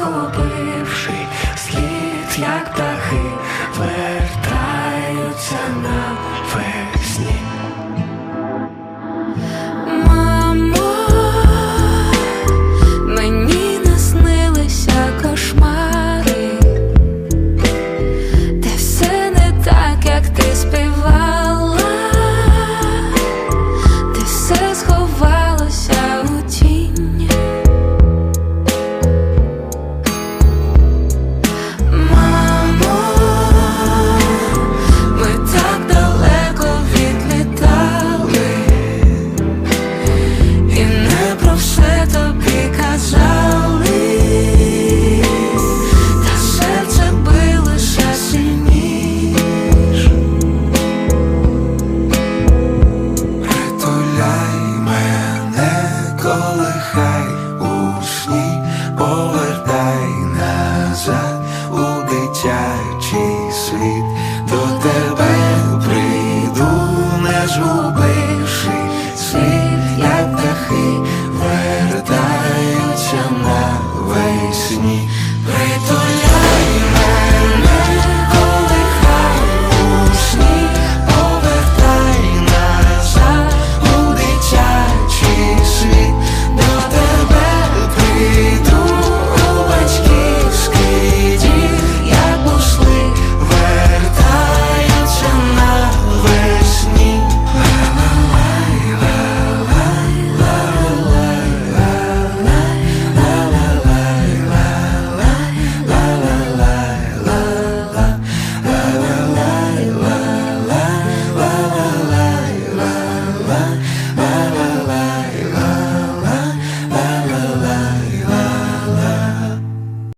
схопивши слід, як птахи, вертаються на...